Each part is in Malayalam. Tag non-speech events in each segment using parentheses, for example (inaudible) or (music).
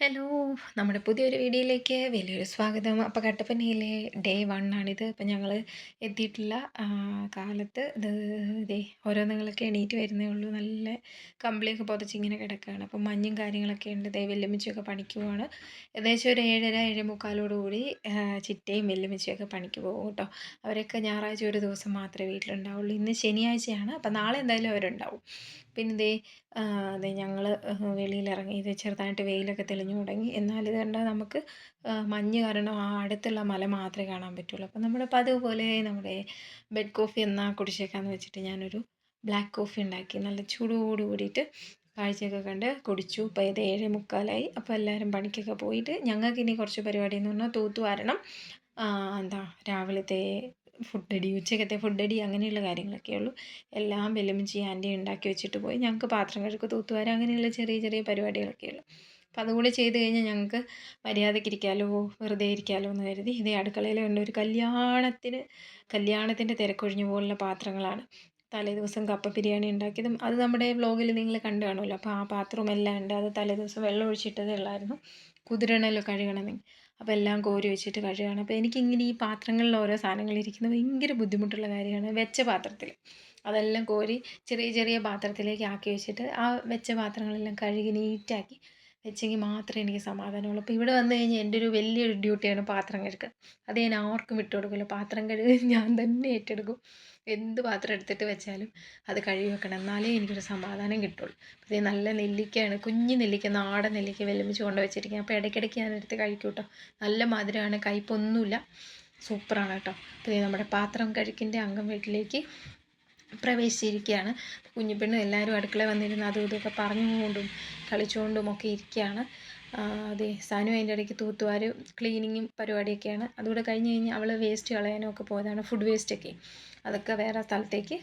ഹലോ നമ്മുടെ പുതിയൊരു വീഡിയോയിലേക്ക് വലിയൊരു സ്വാഗതം. അപ്പോൾ കട്ടപ്പനയിലെ ഡേ വൺ ആണിത്. അപ്പം ഞങ്ങൾ എത്തിയിട്ടുള്ള കാലത്ത് ഇത് ഇതേ ഓരോന്നുങ്ങളൊക്കെ എണീറ്റ് വരുന്നേ ഉള്ളൂ. നല്ല കമ്പിളിയൊക്കെ പുതച്ച് ഇങ്ങനെ കിടക്കുകയാണ് അപ്പം മഞ്ഞും കാര്യങ്ങളൊക്കെ ഉണ്ട്. ദേ വെല്ലുമിച്ചൊക്കെ പണിക്കുവാണ് ഏകദേശം ഒരു ഏഴര കൂടി ചിറ്റയും വെല്ലുമിച്ചയൊക്കെ പണിക്ക് പോകും കേട്ടോ. അവരൊക്കെ ഞായറാഴ്ച ഒരു ദിവസം മാത്രമേ വീട്ടിലുണ്ടാവുള്ളൂ. ഇന്ന് ശനിയാഴ്ചയാണ്. അപ്പം നാളെ എന്തായാലും അവരുണ്ടാവും. പിന്നെ ആ, അതെ ഞങ്ങൾ വെളിയിലിറങ്ങി ഇത് ചെറുതായിട്ട് വെയിലൊക്കെ തെളിഞ്ഞു തുടങ്ങി. എന്നാൽ ഇത് കണ്ടാൽ നമുക്ക് മഞ്ഞ് കാരണം ആ അടുത്തുള്ള മല മാത്രമേ കാണാൻ പറ്റുള്ളൂ. അപ്പം നമ്മുടെ പതിവ് പോലെ നമ്മുടെ ബെഡ് കോഫി എന്നാ കുടിച്ചേക്കാന്ന് വെച്ചിട്ട് ഞാനൊരു ബ്ലാക്ക് കോഫി ഉണ്ടാക്കി. നല്ല ചൂടോട് കൂടിയിട്ട് കാഴ്ചയൊക്കെ കണ്ട് കുടിച്ചു. ഇപ്പോൾ ഇത് ഏഴ് മുക്കാലായി. അപ്പോൾ എല്ലാവരും പണിക്കൊക്കെ പോയിട്ട് ഞങ്ങൾക്ക് ഇനി കുറച്ച് പരിപാടി എന്ന് പറഞ്ഞാൽ തൂത്തു വരണം. എന്താ രാവിലത്തെ ഫുഡടി ഉച്ചക്കത്തെ ഫുഡടി അങ്ങനെയുള്ള കാര്യങ്ങളൊക്കെ ഉള്ളൂ. എല്ലാം വെല്ലുമിച്ചി ആന്റി ഉണ്ടാക്കി വെച്ചിട്ട് പോയി. ഞങ്ങൾക്ക് പാത്രം കഴുക്ക് തൂത്തുവാരം അങ്ങനെയുള്ള ചെറിയ ചെറിയ പരിപാടികളൊക്കെ ഉള്ളൂ. അപ്പോൾ അതുകൂടെ ചെയ്ത് കഴിഞ്ഞാൽ ഞങ്ങൾക്ക് മര്യാദയ്ക്ക് ഇരിക്കാമല്ലോ വെറുതെ ഇരിക്കാമല്ലോ എന്ന് കരുതി ഇതേ അടുക്കളയിൽ ഉണ്ട് ഒരു കല്യാണത്തിന് കല്യാണത്തിന്റെ തിരക്കൊഴിഞ്ഞ പോലുള്ള പാത്രങ്ങളാണ്. തലേദിവസം കപ്പ ബിരിയാണി ഉണ്ടാക്കിയതും അത് നമ്മുടെ വ്ലോഗിൽ നിങ്ങൾ കണ്ടു കാണുമല്ലോ. അപ്പോൾ ആ പാത്രവും എല്ലാം ഉണ്ട്. അത് തലേദിവസം വെള്ളം ഒഴിച്ചിട്ടതേ ഉള്ളായിരുന്നു. കുതിരണല്ലോ കഴുകണമെങ്കിൽ. അപ്പോൾ എല്ലാം കോരി വെച്ചിട്ട് കഴുകുകയാണ് അപ്പോൾ എനിക്കിങ്ങനെ ഈ പാത്രങ്ങളിൽ ഓരോ സാധനങ്ങൾ ഇരിക്കുന്നത് ഭയങ്കര ബുദ്ധിമുട്ടുള്ള കാര്യമാണ്. വെച്ച പാത്രത്തിൽ അതെല്ലാം കോരി ചെറിയ ചെറിയ പാത്രത്തിലേക്ക് ആക്കി വെച്ചിട്ട് ആ വെച്ച പാത്രങ്ങളെല്ലാം കഴുകി നീറ്റാക്കി വെച്ചെങ്കിൽ മാത്രമേ എനിക്ക് സമാധാനമുള്ളൂ. അപ്പോൾ ഇവിടെ വന്നു കഴിഞ്ഞാൽ എന്റെ ഒരു വലിയൊരു ഡ്യൂട്ടിയാണ് പാത്രം കഴുകുക അത് ഞാൻ ആർക്കും വിട്ടു കൊടുക്കില്ല. പാത്രം കഴുകി (laughs) ഞാൻ തന്നെ ഏറ്റെടുക്കും. എന്ത് പാത്രം എടുത്തിട്ട് വെച്ചാലും അത് കഴുകി വെക്കണം. എന്നാലേ എനിക്കൊരു സമാധാനം കിട്ടുള്ളൂ. അപ്പോൾ നല്ല നെല്ലിക്കയാണ്. കുഞ്ഞു നെല്ലിക്ക നാടൻ നെല്ലിക്ക വെല്ലുമിച്ച് കൊണ്ട് വെച്ചിരിക്കുക അപ്പോൾ ഇടയ്ക്കിടയ്ക്ക് ഞാൻ എടുത്ത് കഴിക്കും കേട്ടോ. നല്ല മധുരമാണ്. കയ്പൊന്നുമില്ല. സൂപ്പറാണ് കേട്ടോ. അപ്പോൾ നമ്മുടെ പാത്രം കഴുകിന്റെ അംഗം വീട്ടിലേക്ക് പ്രവേശിച്ചിരിക്കുകയാണ്. കുഞ്ഞുപെണ്ണും എല്ലാവരും അടുക്കള വന്നിരുന്ന് അതും ഇതൊക്കെ പറഞ്ഞുകൊണ്ടും കളിച്ചുകൊണ്ടും ഒക്കെ ഇരിക്കുകയാണ്. അതെ സാനു അതിന്റെ ഇടയ്ക്ക് തൂത്തുവാരും ക്ലീനിങ്ങും പരിപാടിയൊക്കെയാണ്. അതുകൂടെ കഴിഞ്ഞ് കഴിഞ്ഞ് അവൾ വേസ്റ്റ് കളയാനും ഒക്കെ പോയതാണ്. ഫുഡ് വേസ്റ്റൊക്കെ അതൊക്കെ വേറെ സ്ഥലത്തേക്ക്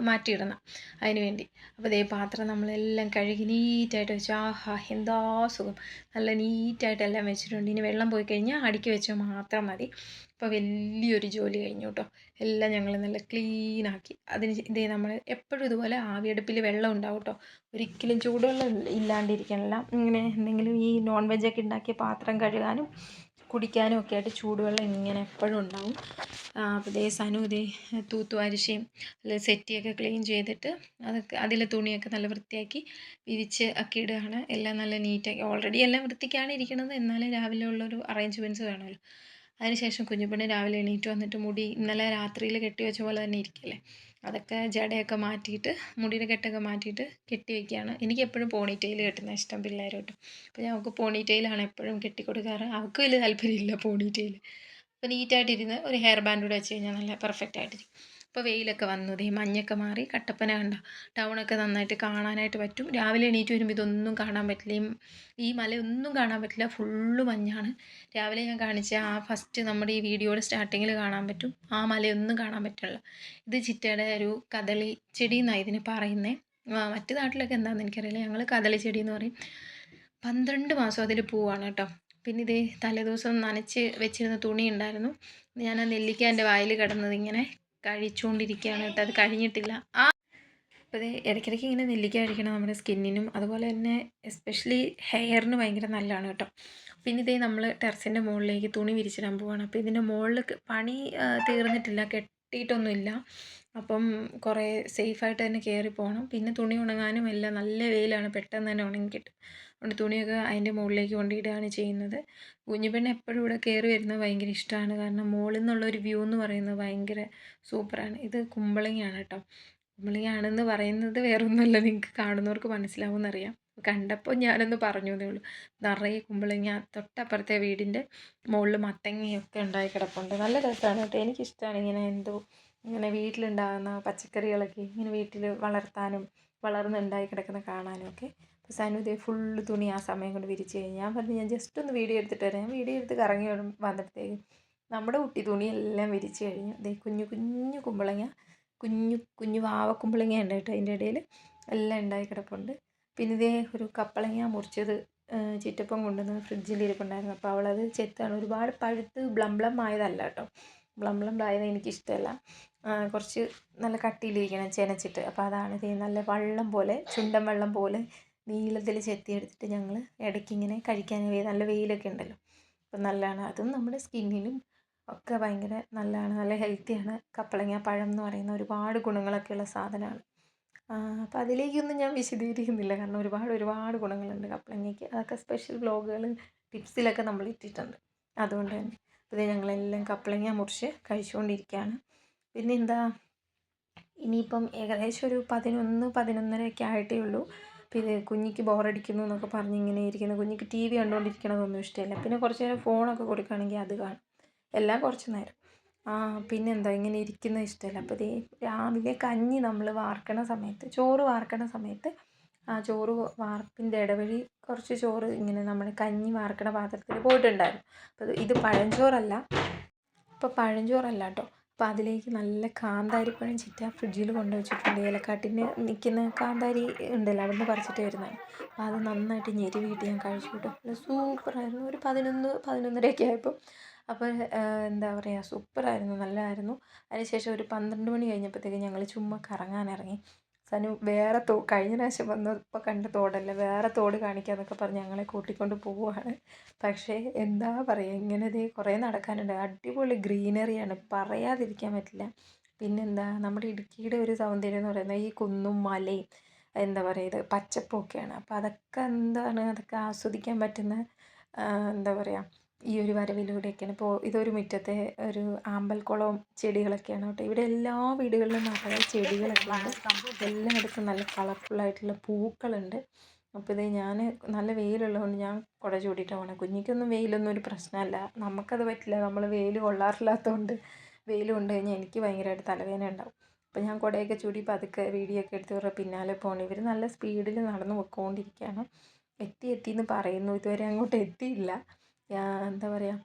മാറ്റിയിടണം അതിന് വേണ്ടി അപ്പോൾ ഇതേ പാത്രം നമ്മളെല്ലാം കഴുകി നീറ്റായിട്ട് വെച്ചു. ആഹാ എന്താ സുഖം. നല്ല നീറ്റായിട്ട് എല്ലാം വെച്ചിട്ടുണ്ട്. ഇനി വെള്ളം പോയി കഴിഞ്ഞാൽ അടുക്കി വെച്ചാൽ മാത്രം മതി. അപ്പോൾ വലിയൊരു ജോലി കഴിഞ്ഞു കേട്ടോ എല്ലാം ഞങ്ങൾ നല്ല ക്ലീനാക്കി അതിന് ഇതേ നമ്മൾ എപ്പോഴും ഇതുപോലെ ആവിയടുപ്പിൽ വെള്ളം ഉണ്ടാവും കേട്ടോ ഒരിക്കലും ചൂടുവെള്ളം ഇല്ല- ഇല്ലാണ്ടിരിക്കണില്ല ഇങ്ങനെ എന്തെങ്കിലും ഈ നോൺ വെജൊക്കെ ഉണ്ടാക്കിയ പാത്രം കഴുകാനും കുടിക്കാനും ഒക്കെ ആയിട്ട് ചൂടുവെള്ളം ഇങ്ങനെ എപ്പോഴും ഉണ്ടാവും. അപ്പോൾ ഇതേ സനു ഇതേ തൂത്തുവാരിശയും അല്ലെ സെറ്റിയൊക്കെ ക്ലീൻ ചെയ്തിട്ട് അതൊക്കെ അതിലെ തുണിയൊക്കെ നല്ല വൃത്തിയാക്കി വിരിച്ച് ഒക്കെ ഇടുകയാണ്. എല്ലാം നല്ല നീറ്റാക്കി ഓൾറെഡി എല്ലാം വൃത്തിക്കാണ് ഇരിക്കുന്നത്. എന്നാലും രാവിലെ ഉള്ളൊരു അറേഞ്ച്മെന്റ്സ് വേണമല്ലോ. അതിനുശേഷം കുഞ്ഞുപെണ്ണ് രാവിലെ എണീറ്റ് വന്നിട്ട് മുടി ഇന്നലെ രാത്രിയിൽ കെട്ടി വെച്ച പോലെ തന്നെ ഇരിക്കില്ലേ? അതൊക്കെ ജടയൊക്കെ മാറ്റിയിട്ട് മുടിയുടെ കെട്ടൊക്കെ മാറ്റിയിട്ട് കെട്ടി വെക്കുകയാണ്. എനിക്ക് എപ്പോഴും പോണി ടെയിൽ കെട്ടുന്ന ഇഷ്ടം പിള്ളേരോട്ട്. അപ്പോൾ ഞാൻ അവൾക്ക് പോണി ടെയിലാണ് എപ്പോഴും കെട്ടി കൊടുക്കാറ് അവൾക്ക് വലിയ താല്പര്യമില്ല പോണി ടെയിൽ അപ്പോൾ നീറ്റായിട്ടിരുന്ന് ഒരു ഹെയർ ബാൻഡ് കൂടെ വെച്ച് കഴിഞ്ഞാൽ നല്ല പെർഫെക്റ്റ് ആയിട്ടിരിക്കും. ഇപ്പോൾ വെയിലൊക്കെ വന്നു. ദേ മഞ്ഞൊക്കെ മാറി കട്ടപ്പന കണ്ട. ടൗണൊക്കെ നന്നായിട്ട് കാണാനായിട്ട് പറ്റും. രാവിലെ എണീറ്റ് വരുമ്പോൾ ഇതൊന്നും കാണാൻ പറ്റില്ല. ഈ- മലയൊന്നും കാണാൻ പറ്റില്ല. ഫുള്ള് മഞ്ഞാണ്. രാവിലെ ഞാൻ കാണിച്ച ആ ഫസ്റ്റ് നമ്മുടെ ഈ വീഡിയോയുടെ സ്റ്റാർട്ടിങ്ങിൽ കാണാൻ പറ്റും. ആ മലയൊന്നും കാണാൻ പറ്റില്ല. ഇത് ചിറ്റയുടെ ഒരു കദളി ചെടി എന്നാണ് ഇതിന് പറയുന്നത് മറ്റു നാട്ടിലൊക്കെ എന്താണെന്ന് എനിക്കറിയില്ല. ഞങ്ങൾ കദളി ചെടി എന്ന് പറയും. പന്ത്രണ്ട് മാസം അതിൽ പൂവാണ് കേട്ടോ. പിന്നെ ഇതേ തലേദിവസം നനച്ച് വെച്ചിരുന്ന തുണി ഉണ്ടായിരുന്നു. ഞാൻ ആ നെല്ലിക്കാന്റെ വായിൽ കിടന്നത് ഇങ്ങനെ കഴിച്ചുകൊണ്ടിരിക്കുകയാണ് കേട്ടോ. അത് കഴിഞ്ഞിട്ടില്ല. ആ അപ്പോൾ ഇടയ്ക്കിടയ്ക്ക് ഇങ്ങനെ നെല്ലിക്ക കഴിക്കണം നമ്മുടെ സ്കിന്നിനും അതുപോലെ തന്നെ എസ്പെഷ്യലി ഹെയറിന് ഭയങ്കര നല്ലതാണ് കേട്ടോ. പിന്നെ ഇതേ നമ്മൾ ടെറസിന്റെ മുകളിലേക്ക് തുണി വിരിച്ചിടാൻ പോവാണ്. അപ്പോൾ ഇതിന്റെ മുകളിൽ പണി തീർന്നിട്ടില്ല കെട്ടിയിട്ടൊന്നുമില്ല. അപ്പം കുറേ സേഫായിട്ട് തന്നെ കയറി പോകണം പിന്നെ തുണി ഉണങ്ങാനും എല്ലാം നല്ല വെയിലാണ്. പെട്ടെന്ന് തന്നെ ഉണങ്ങി കിട്ടും അതുകൊണ്ട് തുണിയൊക്കെ അതിന്റെ മുകളിലേക്ക് കൊണ്ടിടുകയാണ് ചെയ്യുന്നത്. കുഞ്ഞുപെണ്ണ് എപ്പോഴും ഇവിടെ കയറി വരുന്നത് ഭയങ്കര ഇഷ്ടമാണ്. കാരണം മുകളിൽ നിന്നുള്ള ഒരു വ്യൂ എന്ന് പറയുന്നത് ഭയങ്കര സൂപ്പറാണ് ഇത് കുമ്പളങ്ങയാണ് കേട്ടോ. കുമ്പളങ്ങയാണെന്ന് പറയുന്നത് വേറൊന്നുമല്ല. നിങ്ങൾക്ക് കാണുന്നവർക്ക് മനസ്സിലാവുമെന്നറിയാം. കണ്ടപ്പോൾ ഞാനൊന്ന് പറഞ്ഞു എന്നേ ഉള്ളൂ. നിറയെ കുമ്പളങ്ങ തൊട്ടപ്പുറത്തെ വീടിന്റെ മുകളിൽ മത്തങ്ങയൊക്കെ ഉണ്ടായി കിടപ്പുണ്ട്. നല്ല രസമാണ് കേട്ടോ. എനിക്കിഷ്ടമാണ് ഇങ്ങനെ എന്തോ ഇങ്ങനെ വീട്ടിലുണ്ടാകുന്ന പച്ചക്കറികളൊക്കെ ഇങ്ങനെ വീട്ടിൽ വളർത്താനും വളർന്നുണ്ടായി കിടക്കുന്ന കാണാനൊക്കെ. അപ്പോൾ സനു ഇതേ ഫുള്ള് തുണി ആ സമയം കൊണ്ട് വിരിച്ച് കഴിഞ്ഞ്. ഞാൻ പറഞ്ഞു ഞാൻ ജസ്റ്റ് ഒന്ന് വീഡിയോ എടുത്തിട്ട് വരാം. ഞാൻ വീഡിയോ എടുത്ത് കറങ്ങി വന്നപ്പോഴത്തേക്ക് നമ്മുടെ കുട്ടി തുണിയെല്ലാം വിരിച്ച് കഴിഞ്ഞു. ദേ കുഞ്ഞു കുഞ്ഞു കുമ്പളങ്ങ കുഞ്ഞു കുഞ്ഞു വാവക്കുമ്പളങ്ങ ഉണ്ട് കേട്ടോ അതിന്റെ ഇടയിൽ. എല്ലാം ഉണ്ടായി കിടപ്പുണ്ട്. പിന്നെ ഇതേ ഒരു കപ്പളങ്ങ മുറിച്ചത് ചിറ്റപ്പം കൊണ്ടുവന്ന് ഫ്രിഡ്ജിൽ ഇരിപ്പുണ്ടായിരുന്നു അപ്പോൾ അവളത് ചെത്താണ്. ഒരുപാട് പഴുത്ത് ബ്ലംബ്ലം ബ്ലം ആയതല്ല കേട്ടോ. ബ്ലംബ്ലം ബ്ലം ആയത് എനിക്കിഷ്ടമല്ല. കുറച്ച് നല്ല കട്ടിയിലിരിക്കണം ചെനച്ചിട്ട്. അപ്പോൾ അതാണ് ഇത് നല്ല വെള്ളം പോലെ ചുണ്ടൻ വെള്ളം പോലെ നീളത്തിൽ ചെത്തിയെടുത്തിട്ട് ഞങ്ങൾ ഇടയ്ക്ക് ഇങ്ങനെ കഴിക്കാൻ നല്ല വെയിലൊക്കെ ഉണ്ടല്ലോ. അപ്പം നല്ലതാണ്. അതും നമ്മുടെ സ്കിന്നിനും ഒക്കെ ഭയങ്കര നല്ലതാണ്. നല്ല ഹെൽത്തിയാണ് കപ്പളങ്ങ പഴം എന്ന് പറയുന്ന ഒരുപാട് ഗുണങ്ങളൊക്കെയുള്ള സാധനമാണ്. അപ്പം അതിലേക്കൊന്നും ഞാൻ വിശദീകരിക്കുന്നില്ല. കാരണം ഒരുപാട് ഒരുപാട് ഗുണങ്ങളുണ്ട് കപ്പളങ്ങയ്ക്ക്. അതൊക്കെ സ്പെഷ്യൽ വ്ലോഗുകൾ ടിപ്സിലൊക്കെ നമ്മൾ ഇട്ടിട്ടുണ്ട്. അതുകൊണ്ട് തന്നെ. ഇത് ഞങ്ങളെല്ലാം കപ്പളങ്ങ മുറിച്ച് കഴിച്ചുകൊണ്ടിരിക്കുകയാണ് പിന്നെ എന്താ ഇനിയിപ്പം ഏകദേശം ഒരു പതിനൊന്ന് പതിനൊന്നരയൊക്കെ ആയിട്ടേ ഉള്ളൂ. പിന്നെ കുഞ്ഞിക്ക് ബോറടിക്കുന്നു എന്നൊക്കെ പറഞ്ഞ് ഇങ്ങനെ ഇരിക്കുന്നു. കുഞ്ഞിക്ക് ടി വി കണ്ടുകൊണ്ടിരിക്കണതൊന്നും ഇഷ്ടമല്ല. പിന്നെ കുറച്ച് നേരം ഫോണൊക്കെ കൊടുക്കുകയാണെങ്കിൽ അത് കാണും. എല്ലാം കുറച്ച് നേരം. ആ പിന്നെന്താ? ഇങ്ങനെ ഇരിക്കുന്ന ഇഷ്ടമല്ല. അപ്പോൾ ദേ രാവിലെ കഞ്ഞി നമ്മൾ വാർക്കണ സമയത്ത് ചോറ് വാർക്കണ സമയത്ത് ആ ചോറ് വാർപ്പിന്റെ ഇടവഴി കുറച്ച് ചോറ് ഇങ്ങനെ നമ്മൾ കഞ്ഞി വാർക്കണ പാത്രത്തിൽ പോയിട്ടുണ്ടായിരുന്നു. അപ്പോൾ ഇത് പഴഞ്ചോറല്ല. ഇപ്പോൾ പഴഞ്ചോറല്ല കേട്ടോ. അപ്പോൾ അതിലേക്ക് നല്ല കാന്താരിപ്പഴം ചിറ്റ ഫ്രിഡ്ജിൽ കൊണ്ട് വെച്ചിട്ടുണ്ട് ഏലക്കാട്ടിന് നിൽക്കുന്ന കാന്താരി ഉണ്ടല്ലോ അവിടെ നിന്ന് പറിച്ചിട്ട് വരുന്നതാണ്. അപ്പോൾ അത് നന്നായിട്ട് ഞെരുവിയിട്ട് ഞാൻ കഴിച്ചു കിട്ടും. സൂപ്പറായിരുന്നു. ഒരു പതിനൊന്ന് പതിനൊന്നരയൊക്കെ ആയപ്പോൾ അപ്പോൾ എന്താ പറയുക സൂപ്പറായിരുന്നു നല്ലതായിരുന്നു അതിനുശേഷം ഒരു പന്ത്രണ്ട് മണി കഴിഞ്ഞപ്പോഴത്തേക്ക് ഞങ്ങൾ ചുമ്മാ കറങ്ങാൻ ഇറങ്ങി. സനു വേറെ തോ കഴിഞ്ഞ പ്രാവശ്യം വന്നപ്പോൾ കണ്ട തോടല്ല വേറെ തോട് കാണിക്കുക എന്നൊക്കെ പറഞ്ഞ് ഞങ്ങളെ കൂട്ടിക്കൊണ്ട് പോവുകയാണ് പക്ഷേ എന്താ പറയുക ഇങ്ങനെ ഇത് കുറേ നടക്കാനുണ്ട്. അടിപൊളി ഗ്രീനറിയാണ് പറയാതിരിക്കാൻ പറ്റില്ല. പിന്നെന്താ നമ്മുടെ ഇടുക്കിയുടെ ഒരു സൗന്ദര്യം എന്ന് പറയുന്നത് ഈ കുന്നും മലയും എന്താ പറയുക ഇത് പച്ചപ്പൊക്കെയാണ്. അപ്പോൾ അതൊക്കെ എന്താണ് അതൊക്കെ ആസ്വദിക്കാൻ പറ്റുന്ന എന്താ പറയുക ഈ ഒരു വരവിലൂടെയൊക്കെയാണ്. ഇപ്പോൾ ഇതൊരു മുറ്റത്തെ ഒരു ആമ്പൽക്കുളം ചെടികളൊക്കെയാണ് കേട്ടോ. ഇവിടെ എല്ലാ വീടുകളിലും നിറയെ ചെടികളൊക്കെ ഉണ്ട് എല്ലായിടത്തും നല്ല കളർഫുള്ളായിട്ടുള്ള പൂക്കളുണ്ട്. അപ്പോൾ ഇത് ഞാൻ നല്ല വെയിലുള്ളതുകൊണ്ട് ഞാൻ കുട ചൂടിയിട്ട് പോകണം കുഞ്ഞിക്കൊന്നും വെയിലൊന്നും ഒരു പ്രശ്നമല്ല. നമുക്കത് പറ്റില്ല. നമ്മൾ വെയിൽ കൊള്ളാറില്ലാത്തതുകൊണ്ട് വെയിൽ കൊണ്ട് കഴിഞ്ഞാൽ എനിക്ക് ഭയങ്കരമായിട്ട് തലവേദന ഉണ്ടാവും. അപ്പോൾ ഞാൻ കുടയൊക്കെ ചൂടി പതുക്കെ വീഡിയോ ഒക്കെ എടുത്ത് ഇവരുടെ പിന്നാലെ പോകണം ഇവർ നല്ല സ്പീഡിൽ നടന്ന് പൊയ്ക്കൊണ്ടിരിക്കുകയാണ് എത്തി എത്തി എന്ന് പറയുന്നു. ഇതുവരെ അങ്ങോട്ട് എത്തിയില്ല. എന്താ പറയുക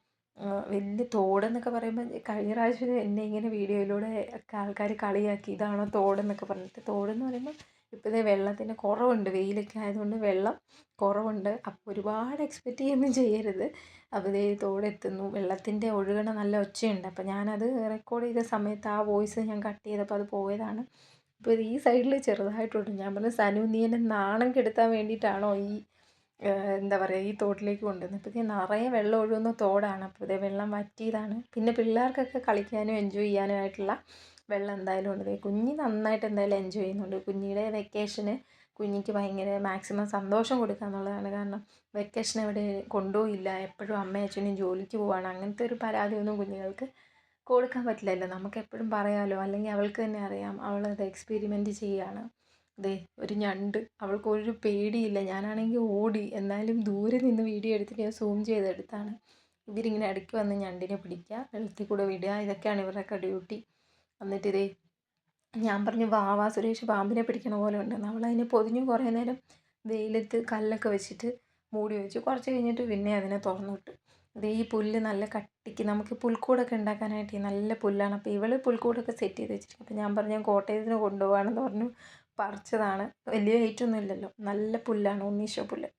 വലിയ തോടെന്നൊക്കെ പറയുമ്പോൾ കഴിഞ്ഞ പ്രാവശ്യം എന്നെ ഇങ്ങനെ വീഡിയോയിലൂടെ ഒക്കെ ആൾക്കാർ കളിയാക്കി ഇതാണോ തോടെന്നൊക്കെ പറഞ്ഞിട്ട്. തോടെന്ന് പറയുമ്പോൾ ഇപ്പോൾ ഇതേ വെള്ളത്തിന് കുറവുണ്ട് വെയിലൊക്കെ ആയതുകൊണ്ട് വെള്ളം കുറവുണ്ട്. അപ്പോൾ ഒരുപാട് എക്സ്പെക്റ്റ് ചെയ്യുകയൊന്നും ചെയ്യരുത്. അപ്പോൾ ഇതേ തോടെത്തുന്നു വെള്ളത്തിന്റെ ഒഴുകണ നല്ല ഒച്ചയുണ്ട്. അപ്പോൾ ഞാനത് റെക്കോർഡ് ചെയ്ത സമയത്ത് ആ വോയിസ് ഞാൻ കട്ട് ചെയ്തപ്പോൾ അത് പോയതാണ്. അപ്പോൾ ഈ സൈഡിൽ ചെറുതായിട്ടുണ്ട്. ഞാൻ പറഞ്ഞു സനു നീ എന്നെ നാണം കെടുത്താൻ വേണ്ടിയിട്ടാണോ ഈ എന്താ പറയുക ഈ തോട്ടിലേക്ക് കൊണ്ടുവന്നപ്പോഴത്തേക്കും നിറയെ വെള്ളം ഒഴുകുന്ന തോടാണ്. അപ്പോൾ ഇതേ വെള്ളം വറ്റിയതാണ്. പിന്നെ പിള്ളേർക്കൊക്കെ കളിക്കാനും എൻജോയ് ചെയ്യാനും ആയിട്ടുള്ള വെള്ളം എന്തായാലും ഉണ്ട്. കുഞ്ഞി നന്നായിട്ട് എന്തായാലും എൻജോയ് ചെയ്യുന്നുണ്ട്. കുഞ്ഞിയുടെ വെക്കേഷന് കുഞ്ഞിക്ക് ഭയങ്കര മാക്സിമം സന്തോഷം കൊടുക്കുക എന്നുള്ളതാണ്. കാരണം വെക്കേഷൻ എവിടെ കൊണ്ടുപോയില്ല എപ്പോഴും അമ്മയും അച്ഛനും ജോലിക്ക് പോവാണ്. അങ്ങനത്തെ ഒരു പരാതിയൊന്നും കുഞ്ഞുങ്ങൾക്ക് കൊടുക്കാൻ പറ്റില്ലല്ലോ. നമുക്ക് എപ്പോഴും പറയാമല്ലോ അല്ലെങ്കിൽ അവൾക്ക് തന്നെ അറിയാം. അവളത് എക്സ്പെരിമെന്റ് ചെയ്യുകയാണ്. ദേ ഒരു ഞണ്ട്. അവൾക്ക് ഒരു പേടിയില്ല. ഞാനാണെങ്കിൽ ഓടി. എന്നാലും ദൂരെ നിന്ന് വീഡിയോ എടുത്തിട്ട് ഞാൻ സൂം ചെയ്തെടുത്താണ് ഇവരിങ്ങനെ ഇടയ്ക്ക് വന്ന് ഞണ്ടിനെ പിടിക്കുക വെള്ളത്തിൽ കൂടെ വിടുക. ഇതൊക്കെയാണ് ഇവരുടെയൊക്കെ കടിയൂട്ടി എന്നിട്ട് ഇതേ ഞാൻ പറഞ്ഞു വാ വാ സുരേഷ് പാമ്പിനെ പിടിക്കണ പോലെ ഉണ്ടെന്ന്. അവളതിനെ പൊതിഞ്ഞു കുറേ നേരം വെയിലത്ത് കല്ലൊക്കെ വെച്ചിട്ട് മൂടി വെച്ചു. കുറച്ച് കഴിഞ്ഞിട്ട് പിന്നെ അതിനെ തുറന്നു വിട്ടു. ഈ പുല്ല് നല്ല കട്ടിക്ക് നമുക്ക് പുൽക്കൂടൊക്കെ ഉണ്ടാക്കാനായിട്ട് നല്ല പുല്ലാണ്. അപ്പോൾ ഇവൾ പുൽക്കൂടൊക്കെ സെറ്റ് ചെയ്ത് വെച്ചിരിക്കും അപ്പോൾ ഞാൻ പറഞ്ഞു ഞാൻ കോട്ടയത്തിന് കൊണ്ടുപോകാണെന്ന് പറഞ്ഞു. പറിച്ചതാണ്. വലിയ വെയിറ്റ് ഒന്നും ഇല്ലല്ലോ. നല്ല പുല്ലാണ് ഉണ്ണീശോ പുല്ല്.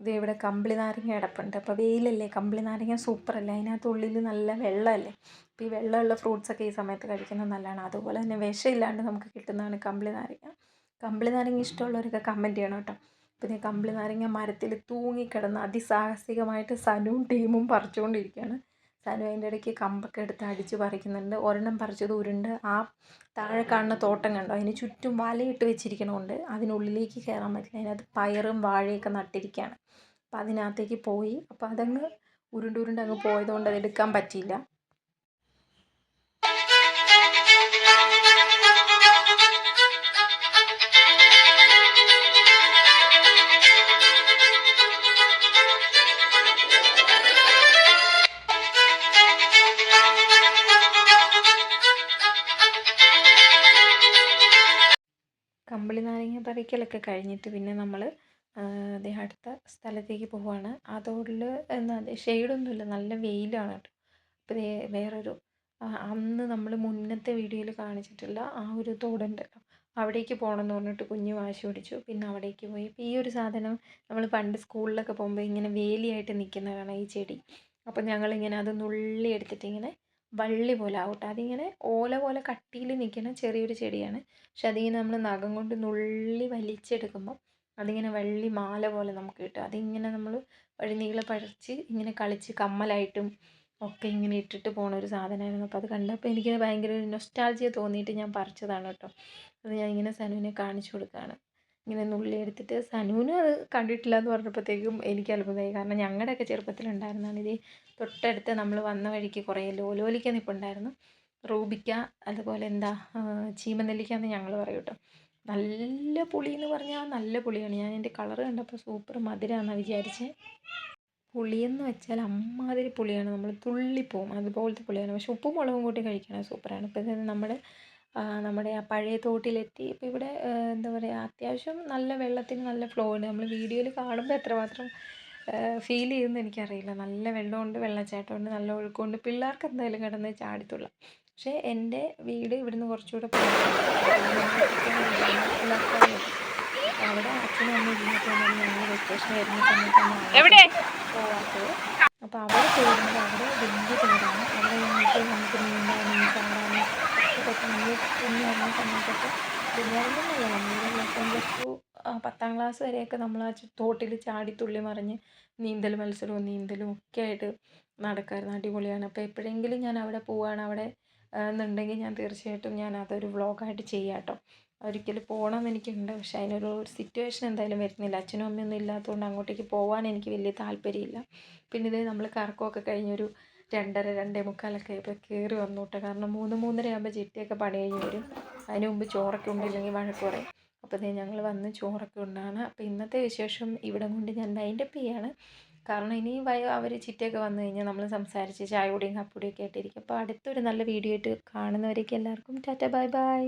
ഇത് ഇവിടെ കമ്പിളി നാരങ്ങ കിടപ്പുണ്ട് അപ്പോൾ വെയിലല്ലേ? കമ്പിളി നാരങ്ങ സൂപ്പറല്ലേ? അതിനകത്ത് ഉള്ളിൽ നല്ല വെള്ളമല്ലേ? അപ്പോൾ ഈ വെള്ളമുള്ള ഫ്രൂട്ട്സൊക്കെ ഈ സമയത്ത് കഴിക്കുന്നത് നല്ലതാണ്. അതുപോലെ തന്നെ വിഷമില്ലാണ്ട് നമുക്ക് കിട്ടുന്നതാണ് കമ്പിളി നാരങ്ങ. കമ്പിളി നാരങ്ങ ഇഷ്ടമുള്ളവരൊക്കെ കമന്റ് ചെയ്യണം കേട്ടോ. പിന്നെ കമ്പിളി നാരങ്ങ മരത്തിൽ തൂങ്ങിക്കിടന്ന് അതിസാഹസികമായിട്ട് സനുവും ടീമും പറിച്ചുകൊണ്ടിരിക്കുകയാണ്. സനു അതിന്റെ ഇടയ്ക്ക് കമ്പൊക്കെ എടുത്ത് അടിച്ച് പറിക്കുന്നുണ്ട്. ഒരെണ്ണം പറിച്ചത് ഉരുണ്ട്. ആ താഴെ കാണുന്ന തോട്ടം കണ്ടോ? അതിന് ചുറ്റും വലയിട്ട് വെച്ചിരിക്കണതുകൊണ്ട് അതിനുള്ളിലേക്ക് കയറാൻ പറ്റില്ല. അതിനകത്ത് പയറും വാഴയൊക്കെ നട്ടിരിക്കുകയാണ്. അപ്പോൾ അതിനകത്തേക്ക് പോയി. അപ്പോൾ അതങ്ങ് ഉരുണ്ട് ഉരുണ്ട് അങ്ങ് പോയതുകൊണ്ട് അത് എടുക്കാൻ പറ്റിയില്ല. പറിക്കലൊക്കെ കഴിഞ്ഞിട്ട് പിന്നെ നമ്മൾ ദേ അടുത്ത സ്ഥലത്തേക്ക് പോവുകയാണ് ആ തോടിൽ എന്താ ഷെയ്ഡൊന്നുമില്ല നല്ല വെയിലാണ് കേട്ടോ. അപ്പോൾ ദേ വേറൊരു അന്ന് നമ്മൾ മുന്നത്തെ വീഡിയോയിൽ കാണിച്ചിട്ടുള്ള ആ ഒരു തോടുണ്ടല്ലോ അവിടേക്ക് പോകണം എന്ന് പറഞ്ഞിട്ട് കുഞ്ഞ് വാശി പിടിച്ചു. പിന്നെ അവിടേക്ക് പോയി. ഇപ്പോൾ ഈ ഒരു സാധനം നമ്മൾ പണ്ട് സ്കൂളിലൊക്കെ പോകുമ്പോൾ ഇങ്ങനെ വേലിയായിട്ട് നിൽക്കുന്നതാണ് ഈ ചെടി. അപ്പോൾ ഞങ്ങളിങ്ങനെ അത് നുള്ളി എടുത്തിട്ട് ഇങ്ങനെ വള്ളി പോലെ ആവട്ടെ. അതിങ്ങനെ ഓല പോലെ കട്ടിയിൽ നിൽക്കുന്ന ചെറിയൊരു ചെടിയാണ്. പക്ഷെ അതിങ്ങനെ നമ്മൾ നഖം കൊണ്ട് നുള്ളി വലിച്ചെടുക്കുമ്പോൾ അതിങ്ങനെ വള്ളി മാല പോലെ നമുക്ക് കിട്ടും. അതിങ്ങനെ നമ്മൾ വഴി നീളെ പറിച്ച് ഇങ്ങനെ കളിച്ച് കമ്മലായിട്ടും ഒക്കെ ഇങ്ങനെ ഇട്ടിട്ട് പോണ ഒരു സാധനമായിരുന്നു. അപ്പോൾ അത് കണ്ടപ്പോൾ എനിക്ക് ഭയങ്കര ഒരു നൊസ്റ്റാൾജിയ തോന്നിയിട്ട് ഞാൻ പറിച്ചതാണ് കേട്ടോ. അത് ഞാൻ ഇങ്ങനെ സനുവിനെ കാണിച്ചു കൊടുക്കുകയാണ് ഇങ്ങനെ നുള്ളി എടുത്തിട്ട് സനുവിന് അത് കണ്ടിട്ടില്ല എന്ന് പറഞ്ഞപ്പോഴത്തേക്കും എനിക്ക് അത്ഭുതമായി. കാരണം ഞങ്ങളുടെയൊക്കെ ചെറുപ്പത്തിലുണ്ടായിരുന്നതാണ് ഇത്. തൊട്ടടുത്ത് നമ്മൾ വന്ന വഴിക്ക് കുറേ ലോലോലിക്ക നിൽപ്പുണ്ടായിരുന്നു റൂബിക്ക അതുപോലെ എന്താ ചീമനെല്ലിക്ക എന്ന് ഞങ്ങൾ പറയും കേട്ടോ. നല്ല പുളി എന്ന് പറഞ്ഞാൽ നല്ല പുളിയാണ്. ഞാൻ എന്റെ കളറ് കണ്ടപ്പോൾ സൂപ്പർ മധുരമാണെന്നാണ് വിചാരിച്ചത് പുളിയെന്ന് വെച്ചാൽ അമ്മാതിരി പുളിയാണ്. നമ്മൾ തുള്ളിപ്പോവും അതുപോലത്തെ പുളിയാണ്. പക്ഷെ ഉപ്പും മുളകും കൂട്ടി കഴിക്കണം സൂപ്പറാണ്. ഇപ്പോൾ ഇത് നമ്മൾ നമ്മുടെ ആ പഴയ തോട്ടിലെത്തി. ഇപ്പോൾ ഇവിടെ എന്താ പറയുക അത്യാവശ്യം നല്ല വെള്ളത്തിന് നല്ല ഫ്ലോ ഉണ്ട്. നമ്മൾ വീഡിയോയിൽ കാണുമ്പോൾ എത്രമാത്രം ഫീൽ ചെയ്യുമെന്ന് എനിക്കറിയില്ല. നല്ല വെള്ളമുണ്ട് വെള്ളച്ചാട്ടമുണ്ട് നല്ല ഒഴുക്കുണ്ട് പിള്ളേർക്ക് എന്തായാലും കിടന്ന് ചാടിത്തുള്ള. പക്ഷേ എന്റെ വീട് ഇവിടുന്ന് കുറച്ചുകൂടെ അവിടെ അച്ഛനും അമ്മ ഇരുന്നിട്ടാണ് ഞങ്ങൾ വെക്കേഷൻ വരുന്ന സമയത്താണ് പോവാത്തത് അപ്പോൾ അവിടെ പോകുന്നത് അവിടെ വലിയ തോടാണ്. അവിടെ നമുക്ക് നമുക്ക് നീന്താനും ചാടാനും ഇതൊക്കെ നമ്മൾ കുഞ്ഞായിരുന്ന സമയത്തൊക്കെ കുഞ്ഞായിരുന്നല്ല നമ്മൾ പ്ലസ് വൺ പ്ലസ് ടു പത്താം ക്ലാസ് വരെയൊക്കെ നമ്മൾ ആ തോട്ടിൽ ചാടി തുള്ളി മറിഞ്ഞ് നീന്തൽ മത്സരവും നീന്തലും ഒക്കെ ആയിട്ട് നടക്കാറ് അടിപൊളിയാണ്. അപ്പോൾ എപ്പോഴെങ്കിലും ഞാൻ അവിടെ പോവുകയാണ് അവിടെ എന്നുണ്ടെങ്കിൽ ഞാൻ തീർച്ചയായിട്ടും ഞാൻ അതൊരു വ്ളോഗായിട്ട് ചെയ്യാം കേട്ടോ ഒരിക്കൽ പോകണമെന്ന് എനിക്കുണ്ട്. പക്ഷേ അതിനൊരു സിറ്റുവേഷൻ എന്തായാലും വരുന്നില്ല. അച്ഛനും അമ്മയൊന്നും ഇല്ലാത്തതുകൊണ്ട് അങ്ങോട്ടേക്ക് പോകാൻ എനിക്ക് വലിയ താല്പര്യമില്ല. പിന്നെ ഇതേ നമ്മൾ കറക്കമൊക്കെ കഴിഞ്ഞൊരു രണ്ടര രണ്ടേ മുക്കാലൊക്കെ ആയപ്പോൾ കയറി വന്നു കേട്ടോ കാരണം മൂന്ന് മൂന്നര ആകുമ്പോൾ ചിട്ടിയൊക്കെ പണി കഴിഞ്ഞ് വരും. അതിന് മുമ്പ് ചോറൊക്കെ ഉണ്ടില്ലെങ്കിൽ വഴക്ക് അപ്പോൾ ഇതേ ഞങ്ങൾ വന്ന് ചോറൊക്കെ ഉണ്ടാണ്. അപ്പോൾ ഇന്നത്തെ വിശേഷം ഇവിടം കൊണ്ട് ഞാൻ വൈൻഡപ്പ് ചെയ്യാണ്. കാരണം ഇനി വയ അവർ ചിറ്റയൊക്കെ വന്നു കഴിഞ്ഞാൽ നമ്മൾ സംസാരിച്ച് ചായ പൊടിയും കപ്പുടിയൊക്കെ ആയിട്ടിരിക്കും അപ്പോൾ അടുത്തൊരു നല്ല വീഡിയോ ആയിട്ട് കാണുന്നവരേക്ക് എല്ലാവർക്കും ടാറ്റ ബൈ ബൈ.